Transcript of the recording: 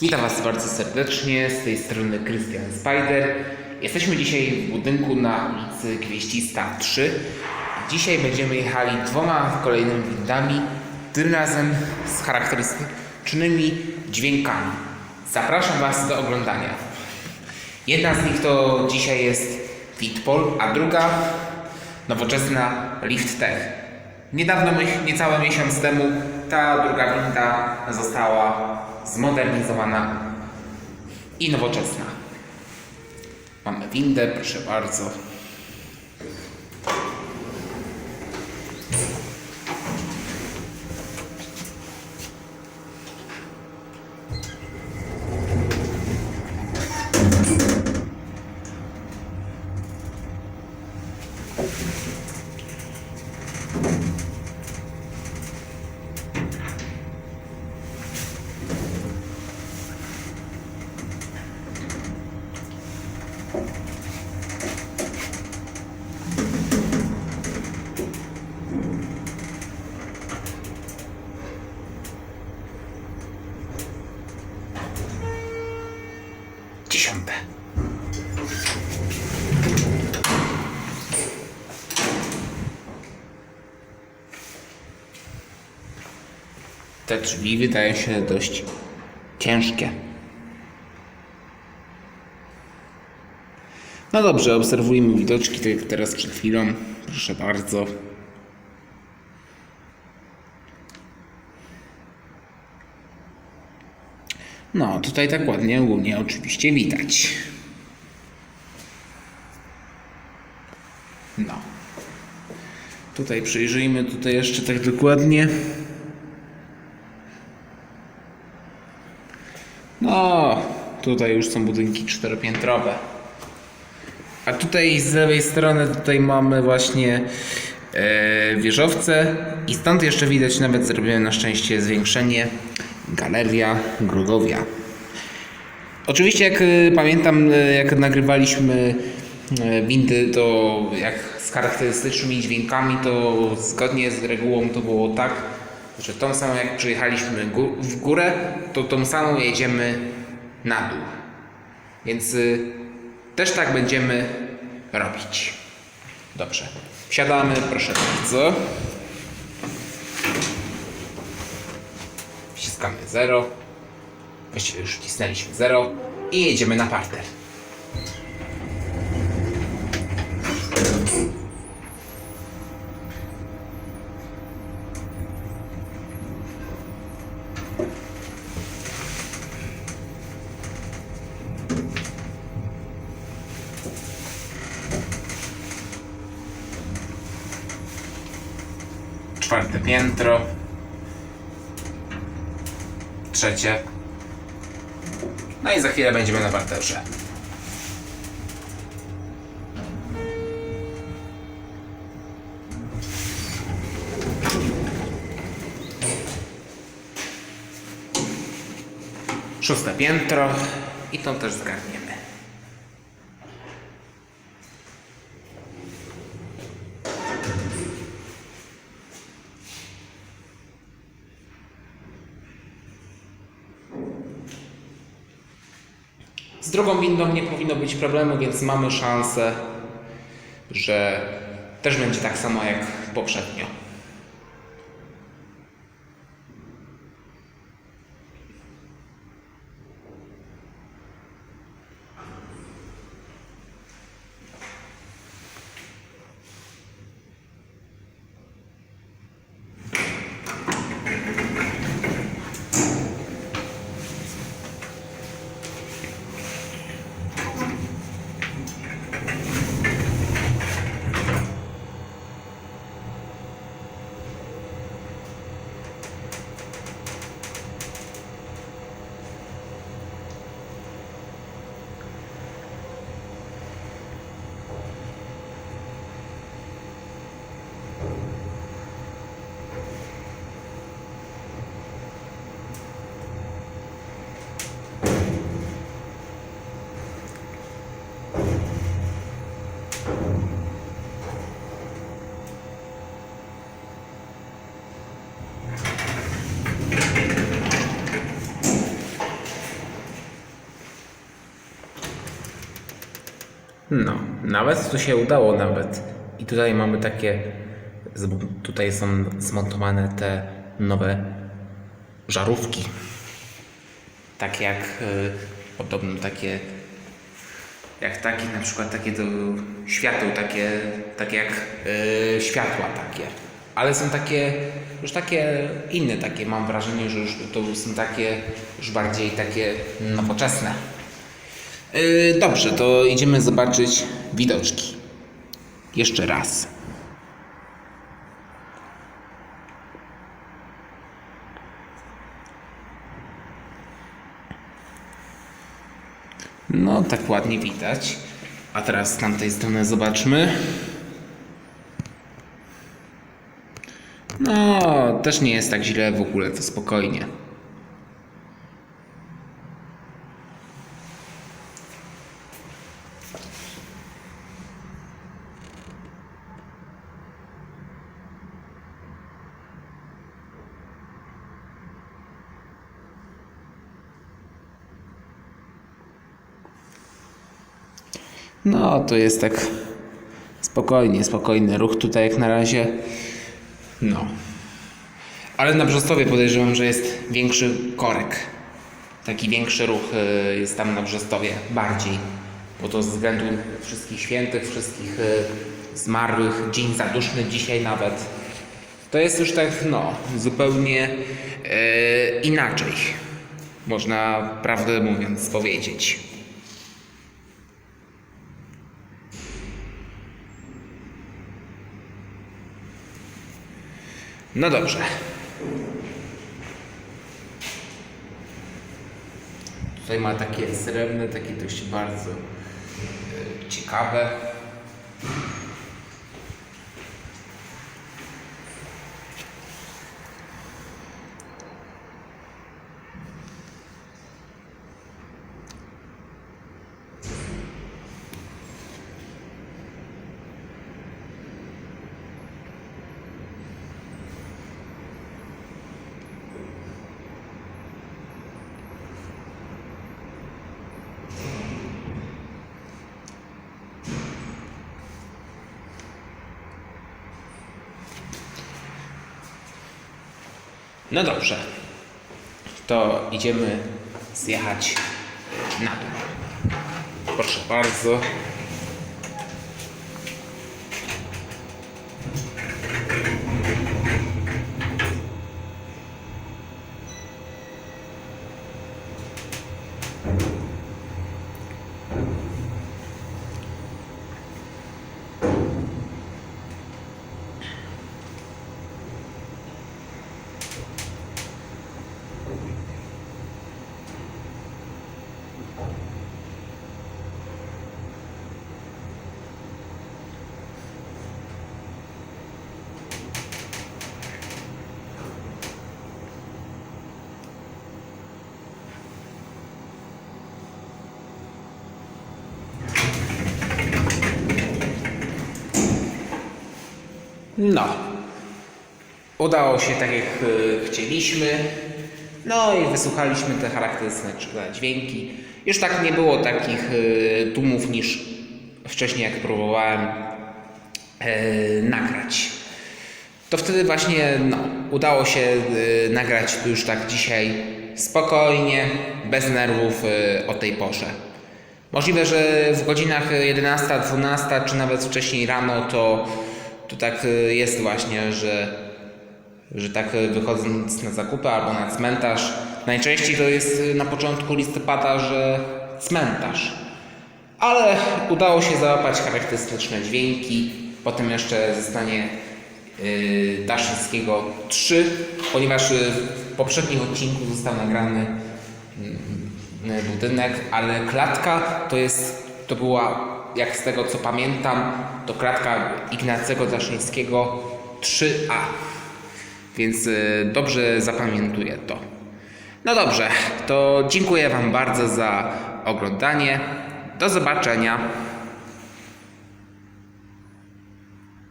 Witam Was bardzo serdecznie, z tej strony Krystian Spider. Jesteśmy dzisiaj w budynku na ulicy Gwieździsta 3. Dzisiaj będziemy jechali dwoma kolejnymi windami, tym razem z charakterystycznymi dźwiękami. Zapraszam Was do oglądania. Jedna z nich to dzisiaj jest Fitpol, a druga nowoczesna Lift Tech. Niedawno, niecały miesiąc temu, ta druga winda została zmodernizowana i nowoczesna. Mamy windę, proszę bardzo. Te drzwi wydają się dość ciężkie. No dobrze, obserwujmy widoczki, tak jak teraz przed chwilą. Proszę bardzo. No, tutaj tak ładnie ogólnie oczywiście widać. No. Tutaj przyjrzyjmy tutaj jeszcze tak dokładnie. No, tutaj już są budynki czteropiętrowe. A tutaj z lewej strony tutaj mamy właśnie e, wieżowce i stąd jeszcze widać nawet zrobione na szczęście zwiększenie galeria Grugowia. Oczywiście jak e, pamiętam e, jak nagrywaliśmy e, windy to jak z charakterystycznymi dźwiękami to zgodnie z regułą to było tak, że tą samą jak przyjechaliśmy w górę to tą samą jedziemy na dół. Więc y, też tak będziemy robić. Dobrze. Wsiadamy, proszę bardzo. Wciskamy 0. Właściwie już wcisnęliśmy 0 i jedziemy na parter. Czwarte piętro. Trzecie. No i za chwilę będziemy na parterze. Szóste piętro i tą też zgarniemy. Z drugą windą nie powinno być problemu, więc mamy szansę, że też będzie tak samo jak poprzednio. No, nawet to się udało nawet. I tutaj mamy takie, tutaj są zmontowane te nowe żarówki. Tak jak y, podobno takie, jak takie na przykład takie do świateł, takie, takie jak y, światła takie. Ale są takie, już takie inne takie, mam wrażenie, że już to są takie, już bardziej takie nowoczesne. Yy, dobrze, to idziemy zobaczyć widoczki. Jeszcze raz. No, tak ładnie widać. A teraz z tamtej strony zobaczmy. No, też nie jest tak źle w ogóle, to spokojnie. No, to jest tak spokojnie, spokojny ruch tutaj jak na razie. No. Ale na Brzostowie podejrzewam, że jest większy korek. Taki większy ruch y, jest tam na Brzostowie bardziej. Bo to ze względu wszystkich świętych, wszystkich y, zmarłych, dzień zaduszny dzisiaj nawet. To jest już tak, no, zupełnie y, inaczej. Można prawdę mówiąc powiedzieć. No dobrze. Tutaj ma takie srebrne, takie dość bardzo e, ciekawe. No dobrze. To idziemy zjechać na dół. Proszę bardzo. No. Udało się tak jak y, chcieliśmy. No i wysłuchaliśmy te charakterystyczne dźwięki. Już tak nie było takich y, tłumów niż wcześniej jak próbowałem nagrać. To wtedy właśnie no, udało się nagrać już tak dzisiaj spokojnie, bez nerwów o tej porze. Możliwe, że w godzinach 11, 12 czy nawet wcześniej rano to, to tak y, jest właśnie, że, że tak y, wychodząc na zakupy albo na cmentarz. Najczęściej to jest y, na początku listopada, że cmentarz. Ale udało się załapać charakterystyczne dźwięki. Potem jeszcze zostanie yy, Daszyńskiego 3, ponieważ w poprzednim odcinku został nagrany mm, budynek, ale klatka to jest, to była, jak z tego co pamiętam, to klatka Ignacego Daszyńskiego 3A. Więc y, dobrze zapamiętuję to. No dobrze, to dziękuję Wam bardzo za oglądanie. Do zobaczenia.